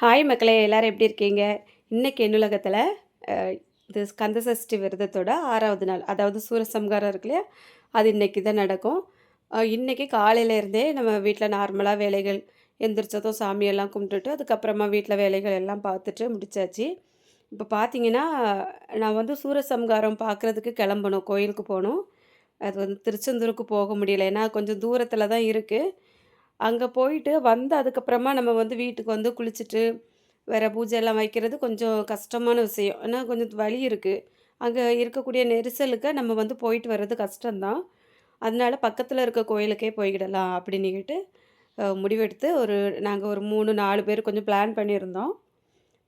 Hi மக்களே எல்லோரும் எப்படி இருக்கீங்க? இன்னைக்கு என்னுலகத்தில் இது ஸ்கந்த சஷ்டி விரதத்தோட ஆறாவது நாள். அதாவது சூரசம்ஹாரம் இருக்கு இல்லையா? அது இன்னைக்கு தான் நடக்கும். இன்றைக்கி காலையிலேருந்தே நம்ம வீட்டில் நார்மலாக வேலைகள் எந்திரிச்சதும் சாமியெல்லாம் கும்பிட்டுட்டு அதுக்கப்புறமா வீட்டில் வேலைகள் எல்லாம் பார்த்துட்டு முடிச்சாச்சு. இப்போ பார்த்தீங்கன்னா நான் வந்து சூரசம்ஹாரம் பார்க்குறதுக்கு கிளம்பணும் கோயிலுக்கு போகணும். அது வந்து திருச்செந்தூருக்கு போக முடியல. ஏன்னா கொஞ்சம் தூரத்தில் தான் இருக்குது அங்கே போயிட்டு வந்து அதுக்கப்புறமா நம்ம வந்து வீட்டுக்கு வந்து குளிச்சுட்டு வேறு பூஜை எல்லாம் வைக்கிறது கொஞ்சம் கஷ்டமான விஷயம். ஏன்னா கொஞ்சம் வலி இருக்குது அங்கே இருக்கக்கூடிய நெரிசலுக்கு நம்ம வந்து போயிட்டு வர்றது கஷ்டம்தான். அதனால பக்கத்தில் இருக்க கோயிலுக்கே போய்க்கிடலாம் அப்படின்னுக்கிட்டு முடிவெடுத்து ஒரு நாங்கள் ஒரு மூணு நாலு பேர் கொஞ்சம் பிளான் பண்ணியிருந்தோம்.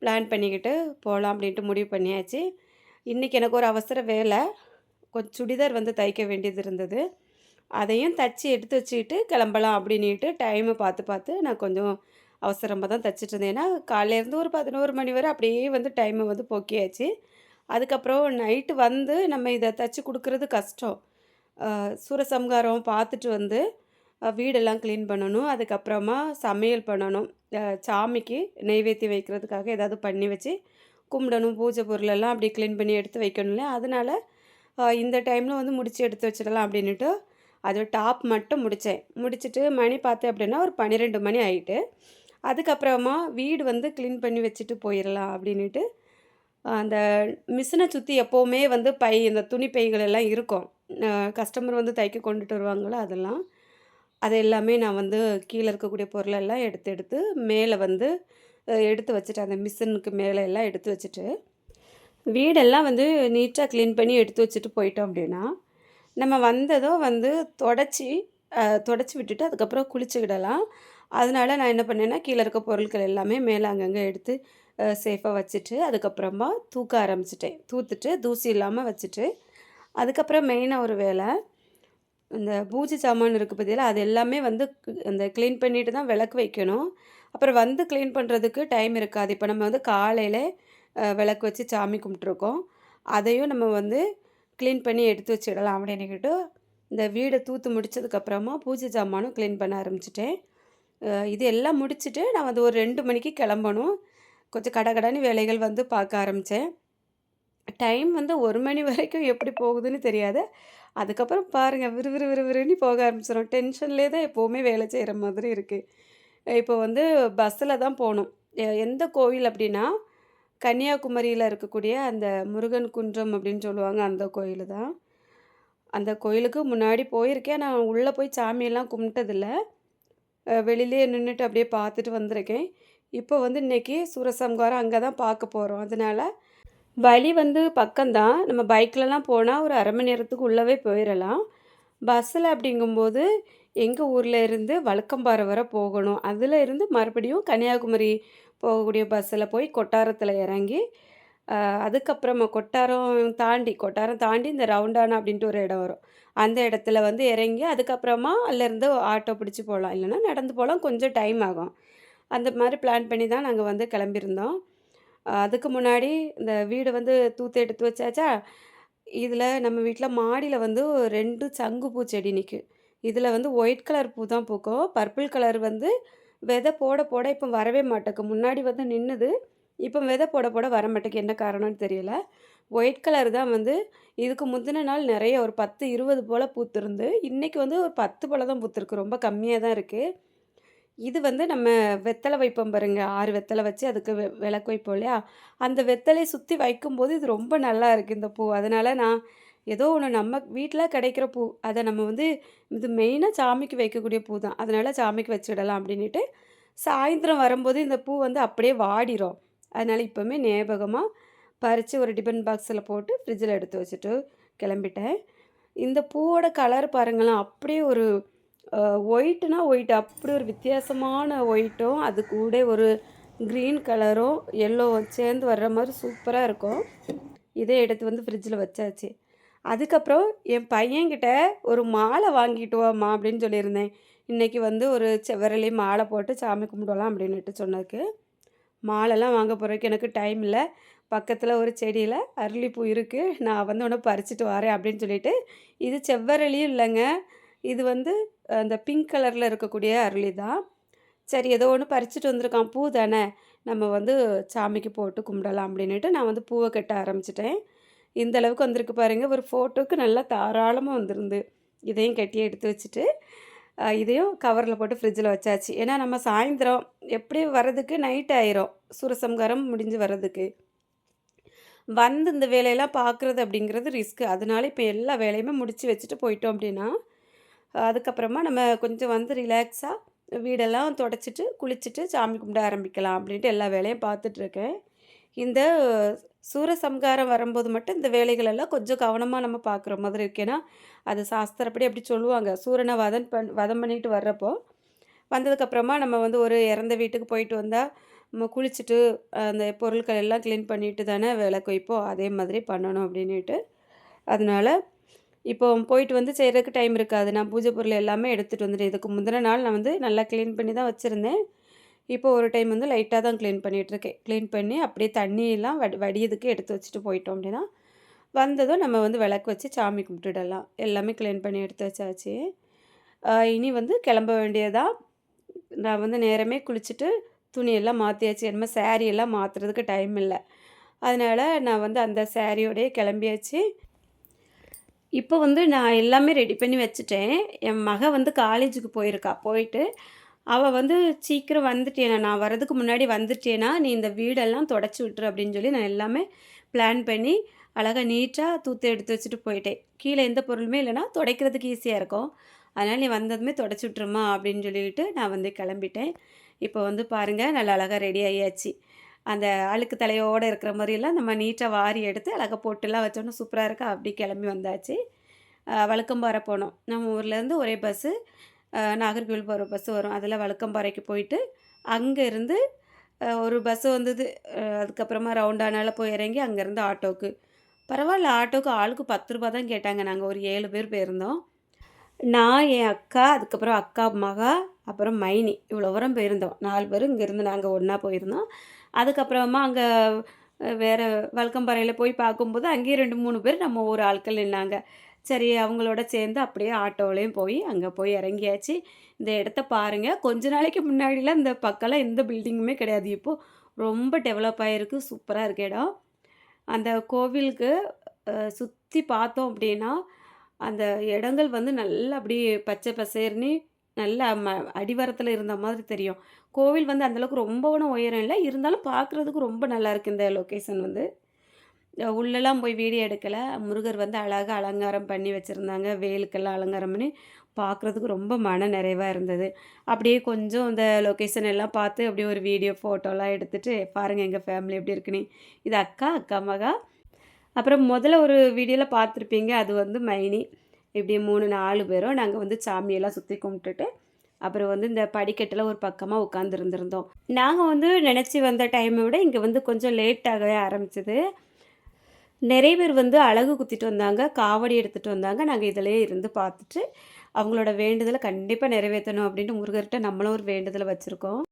பிளான் பண்ணிக்கிட்டு போகலாம் அப்படின்ட்டு முடிவு பண்ணியாச்சு. இன்றைக்கி எனக்கு ஒரு அவசர வேலை. கொஞ்சம் சுடிதார் வந்து தைக்க வேண்டியது இருந்தது. அதையும் தச்சு எடுத்து வச்சுக்கிட்டு கிளம்பலாம் அப்படின்னுட்டு டைமை பார்த்து பார்த்து நான் கொஞ்சம் அவசரமாக தான் தச்சிட்டு இருந்தேன். ஏன்னா காலையிலேருந்து ஒரு பதினோரு மணி வரை அப்படியே வந்து டைமை வந்து போக்கியாச்சு. அதுக்கப்புறம் நைட்டு வந்து நம்ம இதை தச்சு கொடுக்கறது கஷ்டம். சூரசம்காரம் பார்த்துட்டு வந்து வீடெல்லாம் க்ளீன் பண்ணணும். அதுக்கப்புறமா சமையல் பண்ணணும். சாமிக்கு நெய்வேத்தியம் வைக்கிறதுக்காக ஏதாவது பண்ணி வச்சு கும்பிடணும். பூஜை பொருளெல்லாம் அப்படி க்ளீன் பண்ணி எடுத்து வைக்கணும் இல்லையா? இந்த டைமில் வந்து முடித்து எடுத்து வச்சிடலாம் அப்படின்னுட்டு அது டாப் மட்டும் முடித்தேன். முடிச்சுட்டு மணி பார்த்தேன் அப்படின்னா ஒரு பன்னிரெண்டு மணி ஆகிட்டு அதுக்கப்புறமா வீடு வந்து க்ளீன் பண்ணி வச்சுட்டு போயிடலாம் அப்படின்னுட்டு அந்த மிஷினை சுற்றி எப்போவுமே வந்து பை இந்த துணி பைகள் எல்லாம் இருக்கும். கஸ்டமர் வந்து தைக்க கொண்டுட்டு வருவாங்களோ அதெல்லாம். அது எல்லாமே நான் வந்து கீழே இருக்கக்கூடிய பொருளெல்லாம் எடுத்து எடுத்து மேலே வந்து எடுத்து வச்சுட்டு அந்த மிஷினுக்கு மேலே எல்லாம் எடுத்து வச்சுட்டு வீடெல்லாம் வந்து நீட்டாக க்ளீன் பண்ணி எடுத்து வச்சுட்டு போயிட்டோம் அப்படின்னா நம்ம வந்ததும் வந்து தொடச்சி தொடச்சி விட்டுட்டு அதுக்கப்புறம் குளிச்சுக்கிடலாம். அதனால நான் என்ன பண்ணேன்னா கீழே இருக்க பொருட்கள் எல்லாமே மேலே அங்கங்கே எடுத்து சேஃபாக வச்சுட்டு அதுக்கப்புறமா தூக்க ஆரம்பிச்சிட்டேன். தூத்துட்டு தூசி இல்லாமல் வச்சுட்டு அதுக்கப்புறம் மெயினாக ஒரு வேலை இந்த பூஜை சாமான் இருக்குது பார்த்தீங்களா அது எல்லாமே வந்து அந்த க்ளீன் பண்ணிட்டு தான் விளக்கு வைக்கணும். அப்புறம் வந்து க்ளீன் பண்ணுறதுக்கு டைம் இருக்காது. இப்போ நம்ம வந்து காலையில் விளக்கு வச்சு சாமி கும்பிட்ருக்கோம் அதையும் நம்ம வந்து க்ளீன் பண்ணி எடுத்து வச்சிடலாம் அப்படின்னுக்கிட்டு இந்த வீடை தூத்து முடிச்சதுக்கப்புறமா பூஜை சாமானும் க்ளீன் பண்ண ஆரம்பிச்சிட்டேன். இது எல்லாம் முடிச்சுட்டு நான் வந்து ஒரு ரெண்டு மணிக்கு கிளம்பணும். கொஞ்சம் கடகடன்னு வேலைகள் வந்து பார்க்க ஆரம்பித்தேன் டைம் வந்து ஒரு மணி வரைக்கும் எப்படி போகுதுன்னு தெரியாது. அதுக்கப்புறம் பாருங்கள் விறுவிறு விறுவிறுன்னு போக ஆரம்பிச்சிடும் டென்ஷன்லேயே தான் எப்போவுமே வேலை செய்கிற மாதிரி இருக்குது இப்போ வந்து பஸ்ஸில் தான் போகணும். எ- எந்த கோவில் அப்படின்னா கன்னியாகுமரியில் இருக்கக்கூடிய அந்த முருகன் குன்றம் அப்படின்னு சொல்லுவாங்க அந்த கோயில் தான். அந்த கோயிலுக்கு முன்னாடி போயிருக்கேன். நான் உள்ளே போய் சாமியெல்லாம் கும்பிட்டதில்ல. வெளியிலே நின்றுட்டு அப்படியே பார்த்துட்டு வந்திருக்கேன். இப்போ வந்து இன்னைக்கு சூரசம்காரம் அங்கே தான் பார்க்க போகிறோம் அதனால வழி வந்து பக்கம்தான் நம்ம பைக்லலாம் போனால் ஒரு அரை மணி நேரத்துக்கு உள்ளவே போயிடலாம் பஸ்ஸில் அப்படிங்கும்போது எங்கள் ஊரில் இருந்து வழக்கம்பாறை வர போகணும். அதில் இருந்து மறுபடியும் கன்னியாகுமரி போகக்கூடிய பஸ்ஸில் போய் கொட்டாரத்தில் இறங்கி அதுக்கப்புறமா கொட்டாரம் தாண்டி கொட்டாரம் தாண்டி இந்த ரவுண்டானா அப்படின்ட்டு ஒரு இடம் வரும். அந்த இடத்துல வந்து இறங்கி அதுக்கப்புறமா அங்கேருந்து ஆட்டோ பிடிச்சி போகலாம். இல்லைன்னா நடந்து போகலாம். கொஞ்சம் டைம் ஆகும். அந்த மாதிரி பிளான் பண்ணி தான் நாங்கள் வந்து கிளம்பியிருந்தோம். அதுக்கு முன்னாடி இந்த வீடு வந்து தூத்து எடுத்து வச்சாச்சா? இதில் நம்ம வீட்டில் மாடியில் வந்து ரெண்டு ரெண்டு பூ செடி நிற்கும் இதில் வந்து ஒயிட் கலர் பூ தான் பூக்கும். பர்பிள் கலர் வந்து விதை போட போட இப்போ வரவே மாட்டேக்கு. முன்னாடி வந்து நின்றுது இப்போ விதை போட போட வர மாட்டேக்கு. என்ன காரணம்னு தெரியல. ஒயிட் கலர் தான் வந்து இதுக்கு முந்தின நாள் நிறைய ஒரு பத்து இருபது போல் பூத்துருந்து இன்றைக்கி வந்து ஒரு பத்து போல் தான் பூத்திருக்கு. ரொம்ப கம்மியாக தான் இருக்குது இது வந்து நம்ம வெத்தலை வைப்போம் பாருங்க. ஆறு வெத்தலை வச்சு அதுக்கு வெ விளக்கு வைப்போம் இல்லையா? அந்த வெத்தலையை சுற்றி வைக்கும்போது இது ரொம்ப நல்லா இருக்குது இந்த பூ. அதனால் நான் ஏதோ ஒன்று நம்ம வீட்டில் கிடைக்கிற பூ அதை நம்ம வந்து இது மெயினாக சாமிக்கு வைக்கக்கூடிய பூ தான். அதனால் சாமிக்கு வச்சிடலாம் அப்படின்ட்டு சாயந்தரம் வரும்போது இந்த பூ வந்து அப்படியே வாடிரும். அதனால் இப்போவுமே ஞாபகமாக பறித்து ஒரு டிபன் பாக்ஸில் போட்டு ஃப்ரிட்ஜில் எடுத்து வச்சுட்டு கிளம்பிட்டேன். இந்த பூவோட கலர் பாருங்களேன் அப்படியே ஒரு ஒயிட்னா ஒயிட் அப்படி ஒரு வித்தியாசமான ஒயிட்டும் அது கூட ஒரு க்ரீன் கலரும் எல்லோவும் சேர்ந்து வர்ற மாதிரி சூப்பராக இருக்கும். இதை எடுத்து வந்து ஃப்ரிட்ஜில் வச்சாச்சு. அதுக்கப்புறம் என் பையன்கிட்ட ஒரு மாலை வாங்கிட்டு வாம்மா அப்படின்னு சொல்லியிருந்தேன். இன்றைக்கி வந்து ஒரு செவ்வரளி மாலை போட்டு சாமி கும்பிடலாம் அப்படின்னுட்டு சொன்னதுக்கு. மாலைலாம் வாங்க போகிறதுக்கு எனக்கு டைம் இல்லை. பக்கத்தில் ஒரு செடியில் அரளிப்பூ இருக்குது நான் வந்து ஒன்று பறிச்சுட்டு வரேன் அப்படின்னு சொல்லிட்டு இது செவ்வரளியும் இல்லைங்க. இது வந்து அந்த பிங்க் கலரில் இருக்கக்கூடிய அரளி தான். சரி ஏதோ ஒன்று பறிச்சுட்டு வந்திருக்கான். பூ தானே, நம்ம வந்து சாமிக்கு போட்டு கும்பிடலாம் அப்படின்ட்டு நான் வந்து பூவை கட்ட ஆரம்பிச்சிட்டேன். இந்த அளவுக்கு வந்திருக்கு பாருங்க. ஒரு ஃபோட்டோக்கு நல்லா தாராளமாக வந்திருந்து. இதையும் கட்டி எடுத்து வச்சுட்டு, இதையும் கவரில் போட்டு ஃப்ரிட்ஜில் வச்சாச்சு. ஏன்னா நம்ம சாயந்தரம் எப்படியும் வரதுக்கு நைட் ஆயிரும். சுரசம்காரம் முடிஞ்சு வர்றதுக்கு. வந்து இந்த வேலையெல்லாம் பார்க்குறது அப்படிங்கிறது ரிஸ்க்கு அதனால இப்போ எல்லா வேலையுமே முடித்து வச்சுட்டு போயிட்டோம் அப்படின்னா, அதுக்கப்புறமா நம்ம கொஞ்சம் வந்து ரிலாக்ஸாக வீடெல்லாம் தொடச்சிட்டு, குளிச்சுட்டு சாமி கும்பிட ஆரம்பிக்கலாம் அப்படின்ட்டு எல்லா வேலையும் பார்த்துட்ருக்கேன். இந்த சூரசம்காரம் வரும்போது மட்டும் இந்த வேலைகளெல்லாம் கொஞ்சம் கவனமாக நம்ம பார்க்குற மாதிரி இருக்கேன்னா அது சாஸ்திரப்படி அப்படி சொல்லுவாங்க. சூரனை வதம் பண் வதம் பண்ணிட்டு வர்றப்போ, வந்ததுக்கப்புறமா நம்ம வந்து ஒரு இறந்த வீட்டுக்கு போயிட்டு வந்தால் நம்ம குளிச்சுட்டு அந்த பொருட்கள் எல்லாம் க்ளீன் பண்ணிட்டு தானே விளக்கு வைப்போம். அதே மாதிரி பண்ணணும் அப்படின்னுட்டு. அதனால் இப்போ போயிட்டு வந்து செய்கிறதுக்கு டைம் இருக்காது. நான் பூஜை பொருள் எல்லாமே எடுத்துகிட்டு வந்துட்டேன். இதுக்கு முந்தின நாள் நான் வந்து நல்லா க்ளீன் பண்ணி தான் வச்சுருந்தேன் இப்போ ஒரு டைம் வந்து லைட்டாக தான் க்ளீன் பண்ணிட்டுருக்கேன். க்ளீன் பண்ணி அப்படியே தண்ணியெல்லாம் வடி வடியதுக்கு எடுத்து வச்சுட்டு போயிட்டோம் அப்படின்னா, வந்ததும் நம்ம வந்து விளக்கு வச்சு சாமி கும்பிட்டுடலாம். எல்லாமே க்ளீன் பண்ணி எடுத்து வச்சாச்சு. இனி வந்து கிளம்ப வேண்டியதாக நான் வந்து நேரமே குளிச்சுட்டு, துணியெல்லாம் மாற்றியாச்சு என்னமோ சேரீயெல்லாம் எல்லாம் டைம் இல்லை அதனால் நான் வந்து அந்த சாரியோடயே கிளம்பியாச்சு. இப்போ வந்து நான் எல்லாமே ரெடி பண்ணி வச்சுட்டேன். என் மக வந்து காலேஜுக்கு போயிருக்கா. போயிட்டு, அவள் வந்து "சீக்கிரம் வந்துட்டேனா, நான் வர்றதுக்கு முன்னாடி வந்துட்டேனா, நீ இந்த வீடெல்லாம் தொடச்சி விட்டுரு" அப்படின்னு சொல்லி நான் எல்லாமே பிளான் பண்ணி, அழகாக நீட்டாக தூத்து எடுத்து வச்சுட்டு போயிட்டேன். கீழே எந்த பொருளுமே இல்லைனா துடைக்கிறதுக்கு ஈஸியாக இருக்கும். அதனால் "நீ வந்ததுமே தொடச்சி விட்டுருமா" அப்படின்னு சொல்லிட்டு நான் வந்து கிளம்பிட்டேன். இப்போ வந்து பாருங்கள் நல்லா அழகாக ரெடி ஆகியாச்சு அந்த அழுக்கு தலையோட இருக்கிற மாதிரியெல்லாம் நம்ம நீட்டாக வாரி எடுத்து அழகா போட்டுலாம் வச்சோன்னா சூப்பராக இருக்கா, அப்படி கிளம்பி வந்தாச்சு. அ வழுக்கம்பாறை போனோம். நம்ம ஊர்லேருந்து ஒரே பஸ்ஸு நாகர்கோவில் போகிற பஸ்ஸு வரும். அதில் வழக்கம்பாறைக்கு போயிட்டு, அங்கேருந்து ஒரு பஸ் வந்தது. அதுக்கப்புறமா ரவுண்டானால போய் இறங்கி அங்கேருந்து ஆட்டோக்கு. பரவாயில்ல ஆட்டோக்கு ஆளுக்கு பத்து ரூபா தான் கேட்டாங்க. நாங்கள் ஒரு ஏழு பேர் போயிருந்தோம். நான், என் அக்கா, அதுக்கப்புறம் அக்கா மகா, அப்புறம் மைனி இவ்வளோ தூரம் போயிருந்தோம். நாலு பேரும் இங்கேருந்து நாங்கள் ஒன்றா போயிருந்தோம். அதுக்கப்புறமா அங்கே வேறு வழக்கம்பாறையில் போய் பார்க்கும்போது, அங்கேயும் 2, 3 பேர் நம்ம ஒரு ஆட்கள் நின்னாங்க. சரி அவங்களோட சேர்ந்து அப்படியே ஆட்டோலயும் போய் அங்கே போய் இறங்கியாச்சு. இந்த இடத்த பாருங்கள் கொஞ்ச நாளைக்கு முன்னாடிலாம் இந்த பக்கம்லாம் எந்த பில்டிங்குமே கிடையாது. இப்போது ரொம்ப டெவலப் ஆகிருக்கு சூப்பராக இருக்க இடம். அந்த கோவிலுக்கு சுற்றி பார்த்தோம் அப்படின்னா, அந்த இடங்கள் வந்து நல்லா அப்படியே பச்சை பசேர்னி நல்லா ம அடிவரத்தில் இருந்த மாதிரி தெரியும். கோவில் வந்து அந்தளவுக்கு ரொம்பவும் ரொம்ப உயரம் இல்லை இருந்தாலும் பார்க்குறதுக்கு ரொம்ப நல்லாயிருக்கு இந்த லொக்கேஷன் வந்து. உள்ளெல்லாம் உள்ளலாம் போய் வீடியோ எடுக்கல. முருகர் வந்து அழகாக அலங்காரம் பண்ணி வச்சுருந்தாங்க வேலுக்கெல்லாம் அலங்காரம் பண்ணி, பார்க்குறதுக்கு ரொம்ப மன நிறைவாக இருந்தது. அப்படியே கொஞ்சம் இந்த லொக்கேஷன் எல்லாம் பார்த்து அப்படியே ஒரு வீடியோ, ஃபோட்டோலாம் எடுத்துகிட்டு பாருங்கள் எங்கள் ஃபேமிலி எப்படி இருக்குன்னு. இது அக்கா, அக்கா மகா. அப்புறம் முதல்ல ஒரு வீடியோவில் பார்த்துருப்பீங்க. அது வந்து மைனி. இப்படி 3, 4 பேரும் நாங்கள் வந்து சாமியெல்லாம் சுற்றி கும்பிட்டுட்டு, அப்புறம் வந்து இந்த படிக்கட்டில் ஒரு பக்கமாக உட்காந்துருந்துருந்தோம். நாங்கள் வந்து நினச்சி வந்த டைமை விட இங்கே வந்து கொஞ்சம் லேட்டாகவே ஆரம்பிச்சது. நிறைய பேர் வந்து அழகு குத்திட்டு வந்தாங்க. காவடி எடுத்துகிட்டு வந்தாங்க. நாங்கள் இதிலே இருந்து பார்த்துட்டு, அவங்களோட வேண்டுதலை கண்டிப்பாக நிறைவேற்றணும் அப்படின்ட்டு முருகர்கிட்ட நம்மளும் ஒரு வேண்டுதலை வச்சுருக்கோம்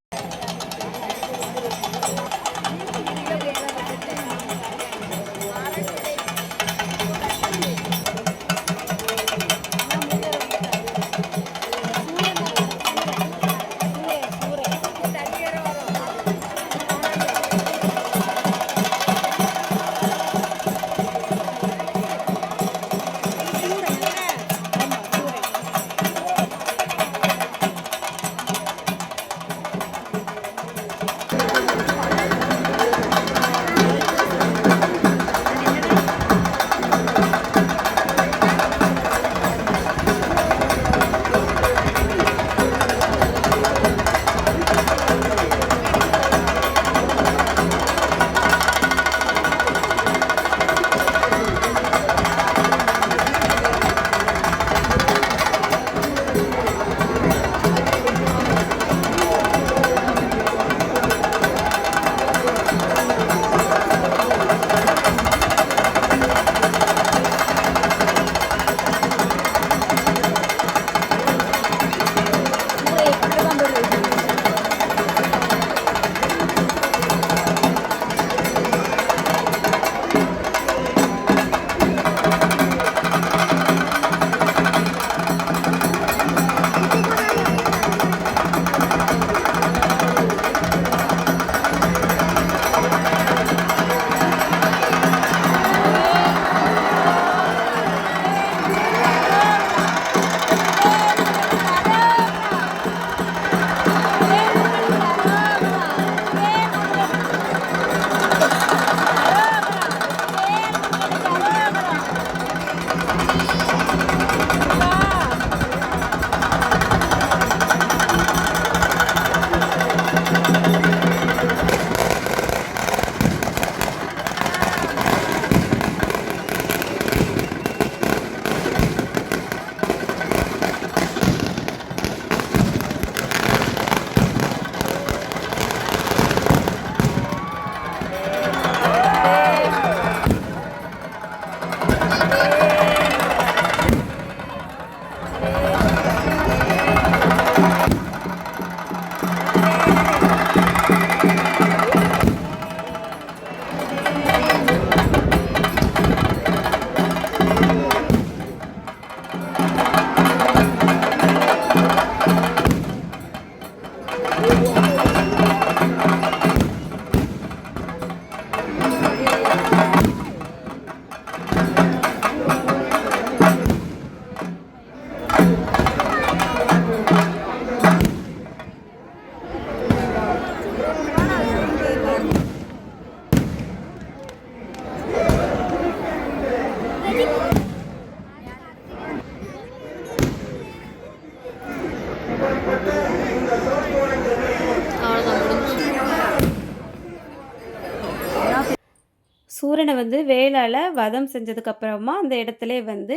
சூரனை வந்து வேளால் வதம் செஞ்சதுக்கப்புறமா அந்த இடத்துல வந்து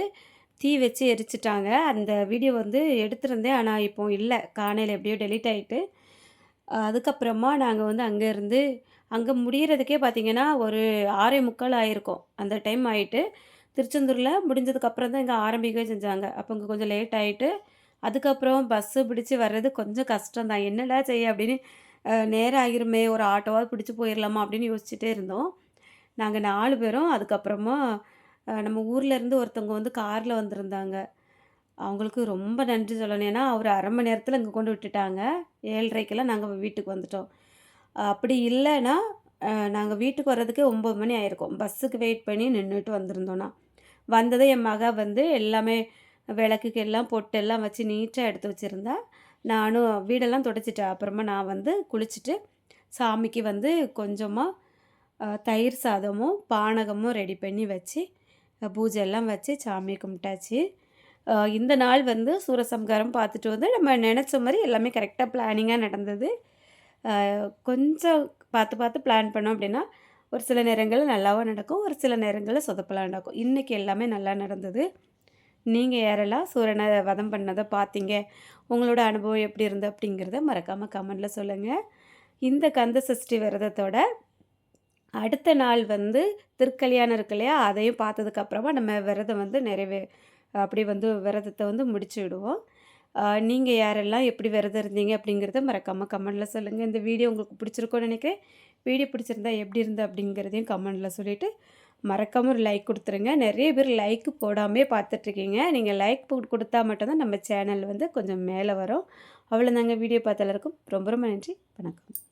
தீ வச்சு எரிச்சிட்டாங்க. அந்த வீடியோ வந்து எடுத்திருந்தேன் ஆனால் இப்போ இல்லை. காணையில் எப்படியோ டெலீட் ஆகிட்டு அதுக்கப்புறமா நாங்கள் வந்து அங்கேருந்து அங்கே முடிகிறதுக்கே பார்த்திங்கன்னா ஒரு ஆறே முக்கால் ஆயிருக்கும். அந்த டைம் ஆகிட்டு திருச்செந்தூரில் முடிஞ்சதுக்கப்புறம் தான் இங்கே ஆரம்பிக்கவே செஞ்சாங்க. அப்போ இங்கே கொஞ்சம் லேட் ஆகிட்டு அதுக்கப்புறம் பஸ்ஸு பிடிச்சு வர்றது கொஞ்சம் கஷ்டம் தான். என்னடா செய்ய அப்படின்னு நேரம் ஆகிருமே, ஒரு ஆட்டோவாக பிடிச்சி போயிடலாமா அப்படின்னு யோசிச்சுட்டே இருந்தோம். நாங்கள் நாலு பேரும் அதுக்கப்புறமா நம்ம ஊர்லேருந்து ஒருத்தவங்க வந்து காரில் வந்திருந்தாங்க. அவங்களுக்கு ரொம்ப நன்றி சொல்லணும். ஏன்னா, ஒரு அரை மணி நேரத்தில் இங்கே கொண்டு விட்டுட்டாங்க. ஏழரைக்கெல்லாம் நாங்கள் வீட்டுக்கு வந்துட்டோம். அப்படி இல்லைன்னா நாங்கள் வீட்டுக்கு வர்றதுக்கே ஒம்பது மணி ஆயிருக்கும். பஸ்ஸுக்கு வெயிட் பண்ணி நின்றுட்டு வந்திருந்தோன்னா வந்ததும் என் மக வந்து எல்லாமே விளக்குக்கு எல்லாம் பொட்டு எல்லாம் வச்சு நீட்டாக எடுத்து வச்சிருந்தா. நானும் வீடெல்லாம் தொடச்சிட்டேன். அப்புறமா நான் வந்து குளிச்சுட்டு, சாமிக்கு வந்து கொஞ்சமாக தயிர் சாதமும், பானகமும் ரெடி பண்ணி வச்சு, பூஜை எல்லாம் வச்சு சாமி கும்பிட்டாச்சு. இந்த நாள் வந்து சூரசம்ஹாரம் பார்த்துட்டு வந்து நம்ம நினச்ச மாதிரி எல்லாமே கரெக்டாக பிளானிங்காக நடந்தது. கொஞ்சம் பார்த்து பார்த்து பிளான் பண்ணோம் அப்படின்னா, ஒரு சில நேரங்களில் நல்லாவும் நடக்கும். ஒரு சில நேரங்களில் சொதப்பலா நடக்கும். இன்றைக்கி எல்லாமே நல்லா நடந்தது. நீங்கள் யாரெல்லாம் சூரியனை வதம் பண்ணதை பார்த்தீங்க? உங்களோட அனுபவம் எப்படி இருந்தது? அப்படிங்கிறத மறக்காமல் கமெண்ட்டில் சொல்லுங்கள் இந்த கந்த சஷ்டி விரதத்தோட அடுத்த நாள் வந்து திருக்கல்யாணம் இருக்கு இல்லையா? அதையும் பார்த்ததுக்கு அப்புறமா நம்ம விரதம் வந்து நிறைவே அப்படி வந்து விரதத்தை வந்து முடிச்சு விடுவோம். நீங்கள் யாரெல்லாம் எப்படி விரதம் இருந்தீங்க? அப்படிங்கிறத மறக்காமல் கமெண்டில் சொல்லுங்கள் இந்த வீடியோ உங்களுக்கு பிடிச்சிருக்கோன்னு நினைக்கிறேன். வீடியோ பிடிச்சிருந்தா எப்படி இருந்தது? அப்படிங்கிறதையும் கமெண்டில் சொல்லிவிட்டு மறக்காம ஒரு லைக் கொடுத்துருங்க நிறைய பேர் லைக் போடாமே பார்த்துட்ருக்கீங்க. நீங்கள் லைக் கொடுத்தா மட்டும்தான் நம்ம சேனல் வந்து கொஞ்சம் மேலே வரும். அவ்வளோ தாங்க வீடியோ பார்த்த எல்லாருக்கும் ரொம்ப ரொம்ப நன்றி. வணக்கம்.